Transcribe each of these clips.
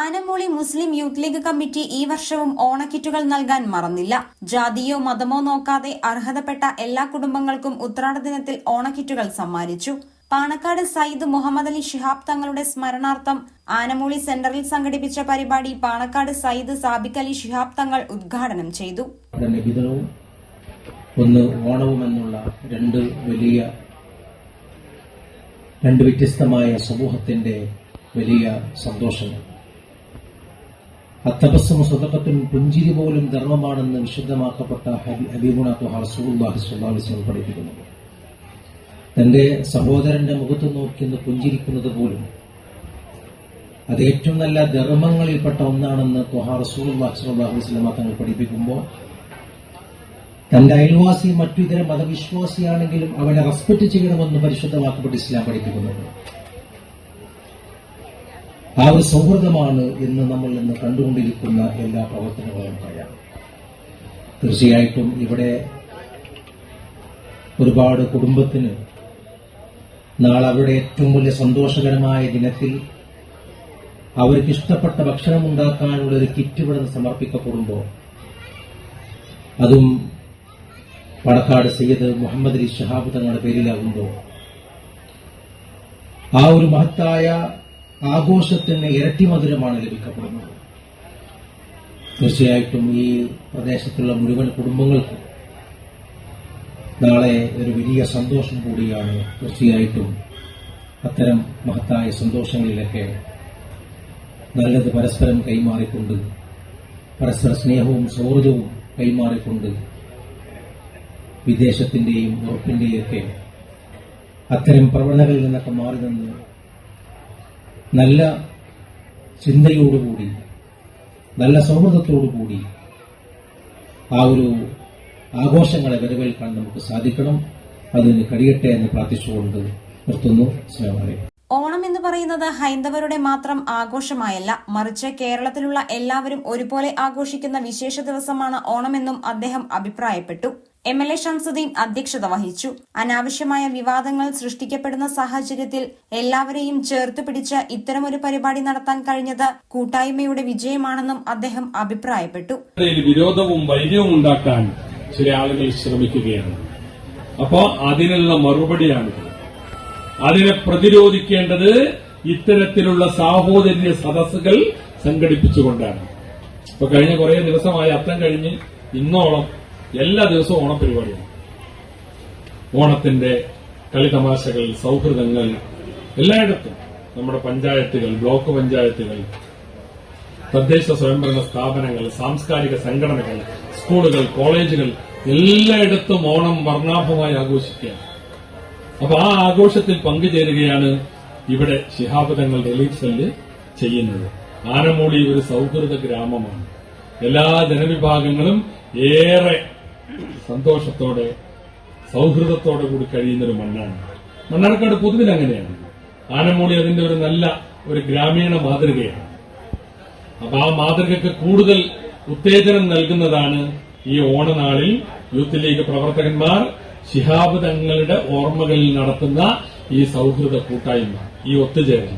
Anamooli Muslim Youth League committee ഈ വർഷവും ഓണക്കിറ്റുകൾ നൽകാൻ മറന്നില്ല. ജാതിയോ മതമോ നോക്കാതെ അർഹതപ്പെട്ട എല്ലാ കുടുംബങ്ങൾക്കും ഉത്രാട ദിനത്തിൽ ഓണക്കിറ്റുകൾ സമ്മാനിച്ചു. പാണക്കാട് സയ്യിദ് മുഹമ്മദ് അലി ഷിഹാബ് തങ്ങളുടെ സ്മരണാർത്ഥം ആനമൂളി സെന്ററിൽ സംഘടിപ്പിച്ച പരിപാടി പാണക്കാട് സയ്യിദ് സാബിക് അലി ഷിഹാബ് തങ്ങൾ ഉദ്ഘാടനം ചെയ്തു. ഒന്ന് ഓണവും എന്നുള്ള രണ്ട് വലിയ രണ്ട് വ്യത്യസ്തമായ സമൂഹത്തിന്റെ വലിയ സന്തോഷങ്ങൾ. അത്തബസ്സമ സ്വതക്കത്തും പുഞ്ചിരി പോലും ധർമ്മമാണെന്ന് വിശുദ്ധമാക്കപ്പെട്ട ഹബീബുണ തുഹാർ സുല്ലാഹി സുല്ലാസ്ലം പഠിപ്പിക്കുന്നു. തന്റെ സഹോദരന്റെ മുഖത്ത് നോക്കിയെന്ന് പുഞ്ചിരിക്കുന്നത് പോലും അത് ഏറ്റവും നല്ല ധർമ്മങ്ങളിൽപ്പെട്ട ഒന്നാണെന്ന് സ്വല്ലല്ലാഹു അലൈഹി വസല്ലം തങ്ങൾ പഠിപ്പിക്കുമ്പോൾ തന്റെ അയൽവാസി മറ്റു ഇതര മതവിശ്വാസിയാണെങ്കിലും അവനെ റെസ്പെക്ട് ചെയ്യണമെന്ന് പരിശുദ്ധമാക്കപ്പെട്ട് ഇസ്ലാം പഠിപ്പിക്കുന്നുണ്ട്. ഒരു സൗഹൃദമാണ് ഇന്ന് നമ്മൾ ഇന്ന് കണ്ടുകൊണ്ടിരിക്കുന്ന എല്ലാ പ്രവർത്തനങ്ങളും പറയാം. തീർച്ചയായിട്ടും ഇവിടെ ഒരുപാട് കുടുംബത്തിന് നാളെ അവരുടെ ഏറ്റവും വലിയ സന്തോഷകരമായ ദിനത്തിൽ അവർക്ക് ഇഷ്ടപ്പെട്ട ഭക്ഷണം ഉണ്ടാക്കാനുള്ള ഒരു കിറ്റ് ഇവിടെ നിന്ന് സമർപ്പിക്കപ്പെടുമ്പോൾ അതും പടക്കാട് സയ്യദ് മുഹമ്മദ് അലി ഷഹാബ് തങ്ങളുടെ പേരിലാകുമ്പോൾ ആ ഒരു മഹത്തായ ആഘോഷത്തിന് ഇരട്ടി മധുരമാണ് ലഭിക്കപ്പെടുന്നത്. തീർച്ചയായിട്ടും ഈ പ്രദേശത്തുള്ള മുഴുവൻ കുടുംബങ്ങൾക്കും നാളെ ഒരു വലിയ സന്തോഷം കൂടിയാണ് തീർച്ചയായിട്ടും അത്തരം മഹത്തായ സന്തോഷങ്ങളിലൊക്കെ നല്ലത് പരസ്പരം കൈമാറിക്കൊണ്ട് പരസ്പര സ്നേഹവും സൗഹൃദവും കൈമാറിക്കൊണ്ട് വിദേശത്തിന്റെയും ഉറപ്പിന്റെയും ഒക്കെ അത്തരം പ്രവണതകളിൽ നിന്നൊക്കെ മാറി നിന്ന് നല്ല ചിന്തയോടുകൂടി നല്ല സൗഹൃദത്തോടുകൂടി ആ ഒരു ആഘോഷങ്ങളെ വരവേൽക്കാൻ നമുക്ക് സാധിക്കണം. അതിന് കഴിയട്ടെ എന്ന് പ്രാർത്ഥിച്ചുകൊണ്ട് നിർത്തുന്നു. സ്നേഹം ഓണം എന്ന് പറയുന്നത് ഹൈന്ദവരുടെ മാത്രം ആഘോഷമായല്ല മറിച്ച് കേരളത്തിലുള്ള എല്ലാവരും ഒരുപോലെ ആഘോഷിക്കുന്ന വിശേഷ ദിവസമാണ് ഓണമെന്നും അദ്ദേഹം അഭിപ്രായപ്പെട്ടു. എം എൽ എ ഷംസുദ്ദീൻ അധ്യക്ഷത വഹിച്ചു. അനാവശ്യമായ വിവാദങ്ങൾ സൃഷ്ടിക്കപ്പെടുന്ന സാഹചര്യത്തിൽ എല്ലാവരെയും ചേർത്തു പിടിച്ച് ഇത്തരമൊരു പരിപാടി നടത്താൻ കഴിഞ്ഞത് കൂട്ടായ്മയുടെ വിജയമാണെന്നും അദ്ദേഹം അഭിപ്രായപ്പെട്ടു. വിരോധവും വൈര്യവും ഉണ്ടാക്കാൻ ചില ആളുകൾ ശ്രമിക്കുകയാണ്. അപ്പോ അതിനുള്ള മറുപടിയാണ് അതിനെ പ്രതിരോധിക്കേണ്ടത് ഇത്തരത്തിലുള്ള സാഹോദര്യ സദസ്സുകൾ സംഘടിപ്പിച്ചുകൊണ്ടാണ്. ഇപ്പൊ കഴിഞ്ഞ കുറെ ദിവസമായി അത്തം കഴിഞ്ഞ് ഇന്നോളം എല്ലാ ദിവസവും ഓണപരിപാടിയാണ്. ഓണത്തിന്റെ കളിതമാശകൾ സൗഹൃദങ്ങൾ എല്ലായിടത്തും. നമ്മുടെ പഞ്ചായത്തുകൾ ബ്ലോക്ക് പഞ്ചായത്തുകൾ തദ്ദേശ സ്വയംഭരണ സ്ഥാപനങ്ങൾ സാംസ്കാരിക സംഘടനകൾ സ്കൂളുകൾ കോളേജുകൾ എല്ലായിടത്തും ഓണം വർണാഭമായി ആഘോഷിക്കുകയാണ്. അപ്പൊ ആ ആഘോഷത്തിൽ പങ്കുചേരുകയാണ് ഇവിടെ ശിഹാബ് തങ്ങൾ റിലീഫ് സെല്ല് ചെയ്യുന്നത്. ആനമൂടി ഒരു സൗഹൃദ ഗ്രാമമാണ്. എല്ലാ ജനവിഭാഗങ്ങളും ഏറെ സന്തോഷത്തോടെ സൗഹൃദത്തോടെ കൂടി കഴിയുന്ന ഒരു മണ്ണാണ്. മണ്ണാർക്കാട് പൊതുവിൽ അങ്ങനെയാണ്. ആനമൂളി അതിന്റെ ഒരു നല്ല ഒരു ഗ്രാമീണ മാതൃകയാണ്. അപ്പൊ ആ മാതൃകയ്ക്ക് കൂടുതൽ ഉത്തേജനം നൽകുന്നതാണ് ഈ ഓണനാളിൽ യൂത്ത് ലീഗ് പ്രവർത്തകന്മാർ ശിഹാബ് തങ്ങളുടെ ഓർമ്മകളിൽ നടത്തുന്ന ഈ സൗഹൃദ കൂട്ടായ്മ ഈ ഒത്തുചേരൽ.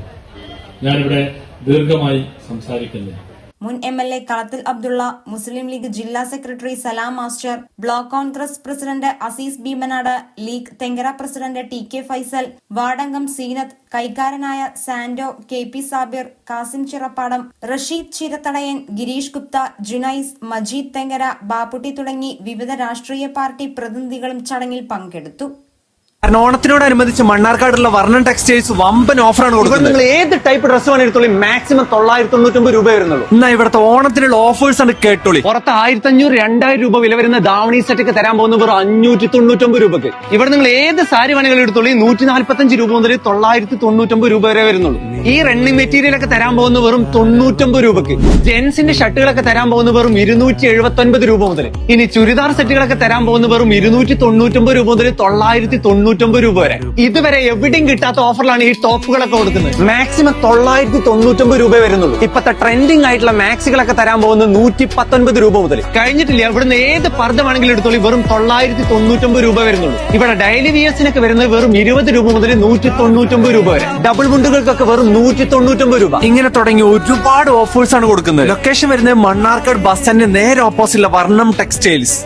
ഞാനിവിടെ ദീർഘമായി സംസാരിക്കുന്നില്ല മുൻ M L A Kalathil Abdullah Muslim League ജില്ലാ secretary Salam master block Congress president Azeez Bhimanad League Thenkara president T K Faizal വാർഡംഗം Zeenath കൈക്കാരനായ സാൻഡോ കെ പി സാബിർ കാസിം ചിറപ്പാടം റഷീദ് ചിരത്തടയൻ ഗിരീഷ് ഗുപ്ത ജുനൈസ് മജീദ് തെങ്കര ബാപ്പുട്ടി തുടങ്ങി വിവിധ രാഷ്ട്രീയ പാർട്ടി പ്രതിനിധികളും ചടങ്ങിൽ പങ്കെടുത്തു. കാരണം ഓണത്തിനോടനുബന്ധിച്ച് മണ്ണാർക്കാടുള്ള വർണൻ ടെക്സ്റ്റൈൽസ് വമ്പൻ ഓഫറാണ് കൊടുക്കുന്നത്. നിങ്ങൾ ഏത് ടൈപ്പ് ഡ്രസ് വേണം എടുത്തോളി. മാക്സിമം തൊള്ളായിരത്തി തൊണ്ണൂറ്റൊമ്പത് രൂപ വരുന്നുള്ളൂ. എന്നാ ഇവിടുത്തെ ഓണത്തിനുള്ള ഓഫേഴ്സ് ആണ് കേട്ടോളി. പുറത്ത് ആയിരത്തി അഞ്ഞൂറ് രണ്ടായിരം രൂപ വില വരുന്ന ദാവണി സെറ്റ് ഒക്കെ തരാൻ പോകുന്ന വെറും അഞ്ഞൂറ്റി തൊണ്ണൂറ്റൊമ്പത് രൂപക്ക്. ഇവിടെ നിങ്ങൾ ഏത് സാരി വേണമെങ്കിലും എടുത്തോളി നൂറ്റി നാല്പത്തഞ്ച് രൂപ മുതൽ തൊള്ളായിരത്തി തൊണ്ണൂറ്റൊമ്പത് രൂപ വരെ വരുന്നുള്ളൂ. ഈ റണ്ണിംഗ് മെറ്റീരിയൽ ഒക്കെ തരാൻ പോകുന്ന വെറും തൊണ്ണൂറ്റൊമ്പത് രൂപക്ക്. ജെൻസിന്റെ ഷർട്ടുകളൊക്കെ തരാൻ പോകുന്ന വെറും ഇരുന്നൂറ്റി എഴുപത്തി ഒൻപത് രൂപ മുതൽ. ഇനി ചുരിദാർ സെറ്റുകളൊക്കെ തരാൻ പോകുന്ന വെറും ഇരുന്നൂറ്റി തൊണ്ണൂറ്റൊമ്പത് രൂപ മുതൽ തൊള്ളായിരത്തി തൊണ്ണൂറ്റി തൊണ്ണൂറ്റൊമ്പത് രൂപ വരെ. ഇതുവരെ എവിടെയും കിട്ടാത്ത ഓഫറിലാണ് ഈ ടോപ്പുകളൊക്കെ കൊടുക്കുന്നത്. മാക്സിമം തൊള്ളായിരത്തി തൊണ്ണൂറ്റൊമ്പത് രൂപ വരുന്നുള്ളൂ. ഇപ്പത്തെ ട്രെൻഡിങ് ആയിട്ടുള്ള മാക്സികളൊക്കെ തരാൻ പോകുന്നത് നൂറ്റി പത്തൊൻപത് രൂപ മുതൽ. കഴിഞ്ഞിട്ടില്ല. ഇവിടുന്ന് ഏത് പർദ്ദമാണെങ്കിലും എടുത്തോളൂ. വെറും തൊള്ളായിരത്തി തൊണ്ണൂറ്റൊമ്പത് രൂപ വരുന്നുള്ളൂ. ഇവിടെ ഡെയിലി വിയേഴ്സിനൊക്കെ വരുന്നത് വെറും ഇരുപത് രൂപ മുതൽ നൂറ്റി തൊണ്ണൂറ്റൊമ്പത് രൂപ വരെ. ഡബിൾ മുണ്ടുകൾക്കൊക്കെ വെറും നൂറ്റി തൊണ്ണൂറ്റൊമ്പത് രൂപ. ഇങ്ങനെ തുടങ്ങി ഒരുപാട് ഓഫേഴ്സ് ആണ് കൊടുക്കുന്നത്. ലൊക്കേഷൻ വരുന്നത് മണ്ണാർക്കാട് ബസ് സ്റ്റാൻഡിന് നേരെ ഓപ്പോസിറ്റുള്ള വർണം ടെക്സ്റ്റൈൽസ്